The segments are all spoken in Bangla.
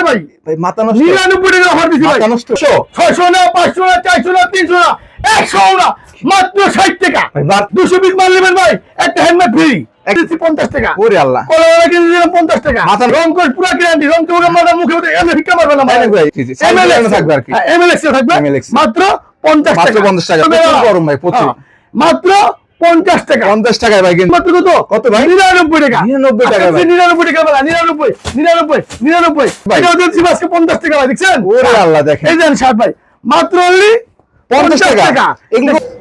আজকে ভাই ভাই মাথা নষ্ট। নিরানব্বই টাকা অফার দিচ্ছি ভাই। মাথা নষ্ট। ছয়শো না পাঁচশো না চারশো না তিনশো না একশো না মাত্র ষাট টাকা। ভাই বাদ দুশো পিস মাল নেবেন ভাই একটা হ্যান্ডমেড ফ্রি পঞ্চাশ টাকা। ওরে আল্লাহ। পঞ্চাশ টাকা। মাথা- রং কোট পুরা গ্যারান্টি রং কোট মাথা মুখে উঠে ভিক্ষা মারবে না বাড়ানো থাকবে আর কি। এমএলএক্স থাকবে। মাত্র পঞ্চাশ মাত্র টাকা। 50 টাকা। গরম ভাই, প্রচুর। হ্যাঁ, মাত্র পঞ্চাশ টাকা। পঞ্চাশ টাকায় ভাই মাত্র কত? কত ভাই? নিরানব্বই টাকা। 99 টাকা ভাই। নিরানব্বই টাকা বলা নিরানব্বই নিরানব্বই নিরানব্বই। ভাই। আজকে পঞ্চাশ টাকা ভাই দেখছেন? ওরে আল্লাহ দেখেন। এই দেন ষাট ভাই। মাত্র অনলি পঞ্চাশ টাকা।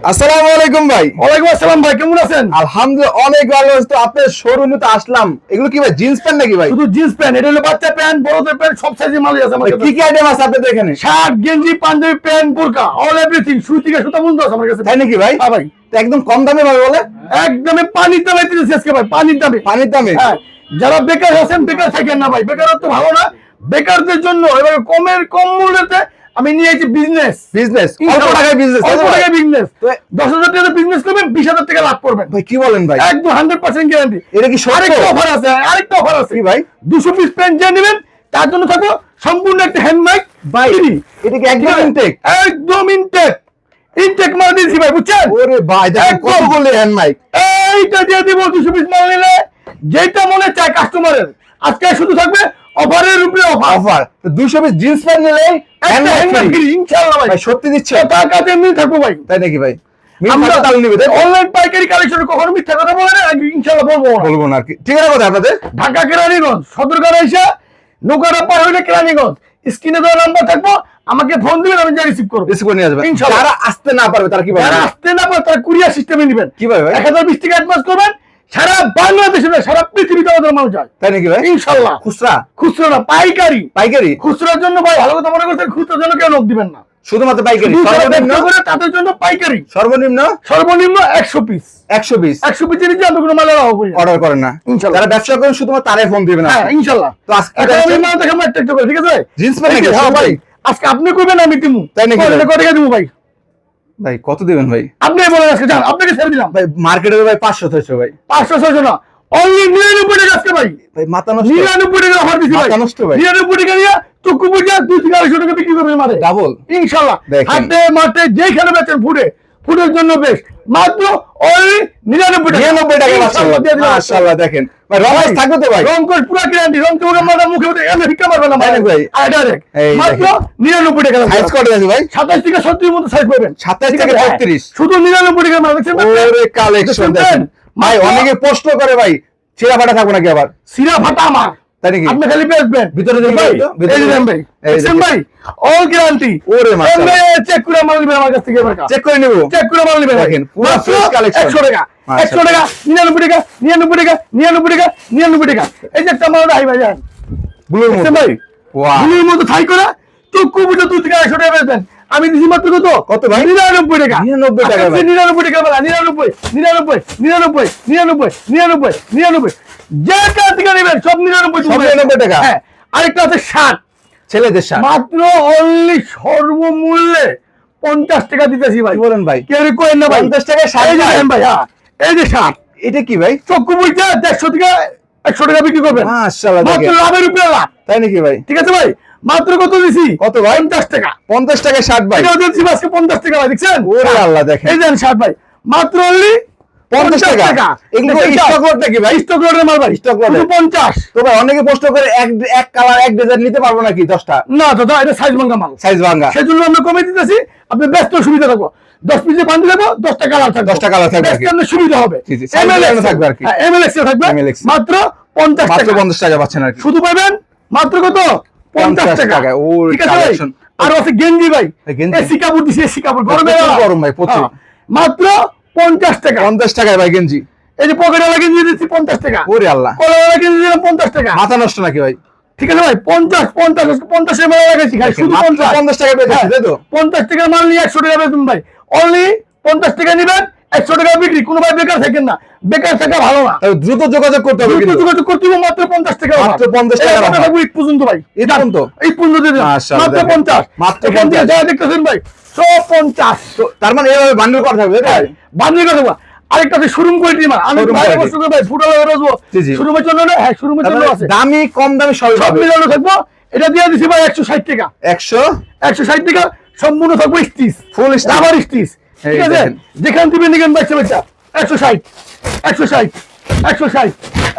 আসসালামু আলাইকুম ভাই। ওয়ালাইকুম আসসালাম ভাই কেমন আছেন? আলহামদুলিল্লাহ অনেক ভালো। আছে তো আপনার শোরুমে তো আসলাম। এগুলো কি ভাই জিন্স প্যান্ট নাকি ভাই? শুধু জিন্স প্যান্ট এটা হলো বাচ্চা প্যান্ট বড়দের প্যান্ট সব সাইজের মালই আছে ভাই, কি কি আইটেম আছে আপনাদের এখানে? শার্ট গেঞ্জি পাঞ্জাবি প্যান্ট বোরকা অল এভরিথিং সুই থেকে সুতা পর্যন্ত আছে আমার কাছে। তাই নাকি ভাই? হ্যাঁ ভাই। তো একদম কম দামে ভাই বলে? একদমই পানির দামে দিতেছি আজকে ভাই পানির দামে। পানির দামে। হ্যাঁ যারা বেকার আছেন বেকার থাকেন না ভাই বেকারত্ব ভালো না। বেকারদের জন্য এবার কমের কম মূল্যতে আমি নিয়ে এসেছি বিজনেস বিজনেস অল্প টাকায় বিজনেস অল্প টাকায় বিজনেস দশ হাজার টাকা বিজনেস করবেন বিশ হাজার টাকা লাভ করবেন। ভাই কি বলেন ভাই? একদম হান্ড্রেড পার্সেন্ট গ্যারান্টি এটা কি আরেকটা অফার আছে আরেকটা অফার আছে। কি ভাই? দুশো পিস প্যান্ট যে নেবেন তার জন্য থাকো সম্পূর্ণ একটা হ্যান্ড মাইক ভাই এটা কি একদম ইনটেক একদম ইনটেক ইনটেক মাল দিয়েছি ভাই বুঝছেন? ওরে ভাই দেখেন কত বলে হ্যান্ড মাইক এইটা দিয়ে দিব পিস মাল নিলে যেটা মনে চায় কাস্টমারের আজকে শুধু থাকবে অফারের উপরে অফার অফার তো 200 পিস জিন্স প্যান্ট নিলে হ্যান্ড মাইক ইনশাআল্লাহ ভাই। সত্যি দিচ্ছে টাকা এমনি থাকব ভাই। তাই নাকি ভাই? অনলাইন পাইকারি কালেকশন কখনো মিথ্যা কথা বলে না ইনশাআল্লাহ বলব না। বলব না আর কি। ঠিক আছে কথা আপনাদের? ঢাকা কেরানীগঞ্জ সদরঘাট এসে নৌকাটা পার হইলে কেরানীগঞ্জ। স্ক্রিনে দেওয়া নাম্বার থাকব আমাকে ফোন দিবেন আমি যা রিসিভ করব। রিসিভ করে নিয়ে আসবেন। ইনশাআল্লাহ। যারা আসতে না পারবে তারা কি যারা পারবে আসতে না পারে তারা কুরিয়ার সিস্টেমে নেবেন। কীভাবে ভাই? এক হাজার বিশ টাকা অ্যাডভান্স করবেন সারা বাংলাদেশে না, সারা পৃথিবীতে আমাদের মানুষ যায়। তাই নাকি ভাই? ইনশাল্লাহ। খুচরা? খুচরো না পাইকারি। পাইকারি? খুচরোর জন্য ভাই ভালো কথা মনে করছেন খুচরোর জন্য কেউ লোক দিবেন না। শুধুমাত্র পাইকারি? সর্বনিম্ন? করে তাদের জন্য পাইকারি। সর্বনিম্ন? সর্বনিম্ন একশো পিস একশো পিস একশো পিসের নিচে আমরা কোনো করি অর্ডার করেন না। ইনশাল্লাহ। যারা ব্যবসা করেন শুধুমাত্র তারাই ফোন দিবেন হ্যাঁ ইনশাল্লাহ। তো আজকে আমি? মাল দেখাবো একটা একটা করে ঠিক আছে জিন্স প্যান্ট? হ্যাঁ ভাই। আজকে আপনি করবেন আমি দিমু। তাই নাকি কত টাকা- দিমু ভাই? ভাই কত দিবেন ভাই? আপনি বলেন আজকে যান আপনাকে ছেড়ে দিলাম। ভাই মার্কেটে ভাই পাঁচশো ছয়শো ভাই। পাঁচশো ছয়শো না অনলি নিরানব্বই টাকা আজকে ভাই। ভাই মাথা নষ্ট। নিরানব্বই টাকা অফার দিচ্ছি ভাই। মাথা নষ্ট ভাই। নিরানব্বই টাকা নিয়ে চক্ষু বুঝে দুই থেকে আড়াইশো টাকা বিক্রি করবেন মারে ডাবল। ইনশাল্লাহ। দেখেন। হাটে মাঠে যেখানে বেচেন ফুডে ফুডের জন্য বেশ। মাত্র অনলি নিরানব্বই টাকা। নিরানব্বই টাকা ইনশাল্লাহ দিয়ে দিলাম। মাশাআল্লাহ দেখেন। রমেশ ভাই, থাকবে তো ভাই। রং কোট গ্যারান্টি রং কোট মাথা মুখে উঠে এমনি ভিক্ষা মারবে না ভাই? ডাইরেক্ট এই। মাত্র দেখেন। নিরানব্বই টাকা সাইজ কত আছে ভাই? সাতাশ থেকে সত্তরের মতো সাইজ পাবেন। 27 ঠিক থেকে আছে? 36 শুধু নিরানব্বই টাকা মাল দেখছেন ওরে কালেকশন দেখেন ভাই অনেকে প্রশ্ন করে ভাই সিরা ফাটা থাকব নাকি আবার? সিরা ফাটা আমার। তাই নাকি? আপনি খালি বেচবেন। ভিতরে ভাই তো? ভিতরে এই দেন ভাই দেখছেন ভাই অল গ্যারান্টি ওরে মাশাআল্লাহ চেক করে মাল দিবেন আমার কাছ থেকে এবার চেক করে নিব? চেক করে মাল নিবেন দেখেন, পুরো fresh collection। একশো টাকা মাশাআল্লাহ। একশো টাকা নিরানব্বই টাকা নিরানব্বই টাকা নিরানব্বই টাকা নিরানব্বই টাকা। এই যে একটা মাল হাই ভাই যান ব্লুর দেখছেন ভাই? ওয়াও। গুলির মতো থাই করে তো কুবুটা দুই থেকে একশো টাকা বেচবেন। আমি দিছি মাত্র কত? কত ভাই? নিরানব্বই টাকা। 99 টাকা আজকে ভাই। নিরানব্বই টাকা বেলা নিরানব্বই নিরানব্বই নিরানব্বই নিরানব্বই নিরানব্বই নিরানব্বই। যে কাছ থেকে নেবেন সব নিরানব্বই সব 99 টাকা? হ্যাঁ আরেকটা আছে ষাট। ছেলেদের শার্ট মাত্র অনলি সর্বমূল্যে পঞ্চাশ টাকা দিতেছি ভাই। বলেন ভাই? কেউ করেন না ভাই। 50 টাকায় ষাট এই যে ভাই? হ্যাঁ এই যে ষাট। এটা কি ভাই? চক্ষু বুঝতে দেড়শো থেকে একশো টাকা বিক্রি করবেন। মাত্র লাভের উপরে লাভ। তাই নাকি ভাই? ঠিক আছে ভাই মাত্র কত দিছি? কত ভাই? পঞ্চাশ টাকা। পঞ্চাশ টাকায় শার্ট ভাই। দিচ্ছি আজকে পঞ্চাশ টাকা ভাই দেখছেন? ওরে আল্লাহ দেখেন। এই ষাট ভাই। মাত্র অনলি পঞ্চাশ টাকা। এগুলো স্টক লট নাকি ভাই? স্টক লটের মাল ভাই Stock lot এর। শুধু তো ভাই অনেকে প্রশ্ন করে এক এক কালার এক ডিজাইন নিতে পারব নাকি দশটা? না দাদা এটা সাইজ ভাঙ্গা মাল। সাইজ ভাঙা। সেজন্য আমরা কমে দিতেছি আপনি ব্যস্ত সুবিধা থাকব। দশ পিসে পান্তি দেবো দশটা কালার থাকবে। 10টা colour থাকবে ব্যস্ত সুবিধা হবে। জি, জি, size MLX বাড়ানো থাকবে আর কি। হ্যাঁ, থাকবে। মাত্র টাকা। পাচ্ছেন আর কি। শুধু পাবেন মাত্র কত? পঞ্চাশ 50 টাকা। ও, আর আছে গেঞ্জি ভাই। এই গেঞ্জি? এসি কাপড় দিছি এসি কাপড়। গরমে গরম ভাই, প্রচুর। হ্যাঁ, মাত্র পঞ্চাশ টাকা। পঞ্চাশ টাকায় ভাই গেঞ্জি। এই যে পকেট পকেটওয়ালা গেঞ্জি দিচ্ছি পঞ্চাশ টাকা। ওরে আল্লাহ। কলাওয়ালা গেঞ্জি দিলাম পঞ্চাশ টাকা। মাথা নষ্ট নাকি ভাই? ঠিক আছে ভাই পঞ্চাশ পঞ্চাশ পঞ্চাশের মাল লাগাইছি খাই শুধু পঞ্চাশ। পঞ্চাশ টাকা পেয়ে যাচ্ছি, তাই তো? পঞ্চাশ টাকার মাল নিয়ে একশো টাকা বেতন ভাই। অনলি পঞ্চাশ টাকা নিবেন একশো টাকা বিক্রি। কোনো ভাই বেকার থাকেন না। বেকার থাকা ভালো না। দ্রুত যোগাযোগ করতে হবে দ্রুত যোগাযোগ করতে হবে মাত্র পঞ্চাশ টাকা মাত্র 50 টাকার offer। থাকব ঈদ পর্যন্ত ভাই। ঈদ পর্যন্ত? ঈদ পর্যন্ত মাত্র পঞ্চাশ। মাত্র এখান থেকে 50 যা দেখতেছেন ভাই সব পঞ্চাশ। তার মানে এইভাবে বান্ডেল করা থাকবে তাই? তো? বান্ধবী আরেকটা শোরুম কোয়ালিটি মাল আমি বাইরে বসে ভাই ফুটালো রসবো জি, জি। শোরুমের জন্য না হ্যাঁ শোরুমের জন্য আছে। দামি কম দামি সবই সব মিলানো থাকব। এটা দিয়ে দিছি ভাই একশো ষাট টাকা। একশো? একশো ষাট টাকা সম্পূর্ণ থাকব স্টিচ। স্টিচ ঠিক আছে? দেখেন। যেখান থেকে নিবেন বাচ্চা বাচ্চা একশো ষাট একশো ষাট একশো ষাট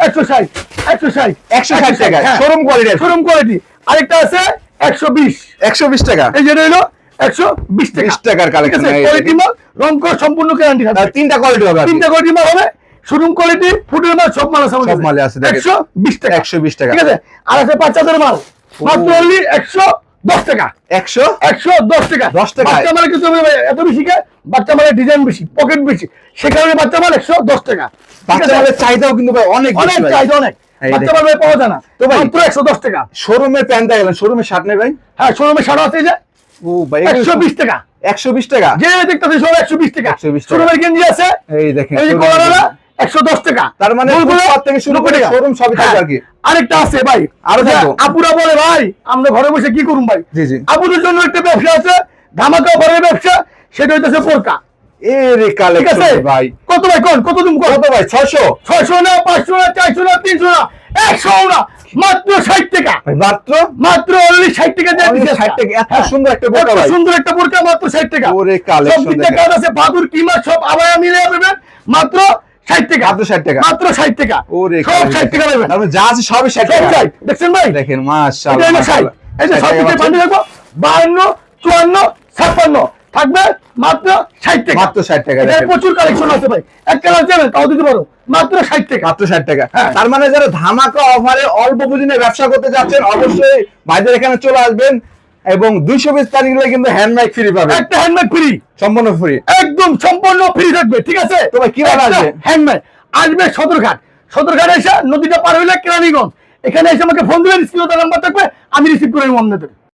একশো ষাট একশো ষাট একশো ষাট টাকা। শোরুম কোয়ালিটি শোরুম কোয়ালিটি আরেকটা আছে একশো বিশ। একশো বিশ টাকা। এই যেটা হলো একশো বিশ টাকা। টাকার collection, কোয়ালিটি মাল রং করা সম্পূর্ণ গ্যারান্টি থাকবে। তিনটা কোয়ালিটি হবে। তিনটা কোয়ালিটি মাল হবে শোরুম কোয়ালিটি ফুটের মাল সব মাল আছে সব মালই আছে, একশো বিশ টাকা। 120 টাকা। ঠিক আছে? আর আছে বাচ্চাদের মাল মাত্র only একশো দশ টাকা। একশো? একশো দশ টাকা। 10 টাকা। বাচ্চা মাল কিছু এত বেশি কে? বাচ্চা মালের ডিজাইন বেশি পকেট বেশি। সে কারণে বাচ্চা মাল একশো দশ টাকা। বাচ্চা? মালের চাহিদাও কিন্তু অনেক অনেক চাহিদা অনেক। বাচ্চা। মাল পাওয়া যায় না। তো ভাই- মাত্র একশো দশ টাকা। শোরুমের প্যান্ট গেলেন শোরুমের শার্ট নেই ভাই হ্যাঁ শোরুমে সাড়ে আছে যে। ও ভাই একশো বিশ টাকা। একশো বিশ টাকা? যে দেখতেছে সব একশো বিশ টাকা। 120 টাকা। শোরুমের গেঞ্জি আছে এই দেখেন এই যে showroom এর কলারা গেঞ্জি। একশো দশ টাকা। তার মানে ফুটপাত থেকে শুরু করে 90 সবই থাকবে হ্যাঁ, আর কি। আরেকটা আছে ভাই। আরও আপুরা বলে ভাই আমরা ঘরে বসে কি করুন ভাই? জি, জি। আপুদের জন্য একটা ব্যবসা আছে ধামাকা ঘরের ব্যবসা সেটা হইতেছে পোরকা। এ রে ঠিক কালেকশন ভাই। কত ভাই কোন? কত তুমি কত ভাই? ছশো ছয়শো না পাঁচশো না চারশো না তিনশো না একশো না। মাত্র ষাট টাকা। ভাই মাত্র? মাত্র অনলি ষাট টাকা দিয়ে দিচ্ছে 60 টাকা, এত হ্যাঁ। সুন্দর একটা বোরকা ভাই। সুন্দর একটা বোরকা মাত্র ষাট টাকা। ওরে collection সব। কাজ আছে বাদুর কিমা সব আবার মিলে পাবেন মাত্র ষাট টাকা। মাত্র 60 টাকা। মাত্র টাকা। ওরে সব টাকা পাবেন যা আছে সবই টাকা। দেখছেন ভাই? দেখেন মাশাআল্লাহ। এই যে সব টাকা রাখব। থাকবে মাত্র ষাট টাকা। মাত্র 60 টাকা প্রচুর কালেকশন আছে ভাই। এক কালার যাবেন তাও দিতে পারো। মাত্র ষাট টাকা। মাত্র ষাট টাকা। হ্যাঁ। তার মানে যারা ধামাকা অফারে অল্প পুঁজিনে ব্যবসা করতে যাচ্ছেন অবশ্যই ভাইদের এখানে চলে আসবেন এবং দুইশো পিস পানি গেলে কিন্তু হ্যান্ডব্যাগ ফ্রি পাবে একটা হ্যান্ডমেড ফ্রি সম্পূর্ণ ফ্রি একদম সম্পূর্ণ ফ্রি থাকবে ঠিক আছে? তো ভাই কীভাবে আসবে? হ্যান্ডমেড আসবে সদরঘাট। সদরঘাট এসে নদীটা পার হইলে কেরানীগঞ্জ। এখানে এসে আমাকে ফোন দিবেন স্ক্রিনে নাম্বার থাকবে আমি রিসিভ করে নেব আপনাদের।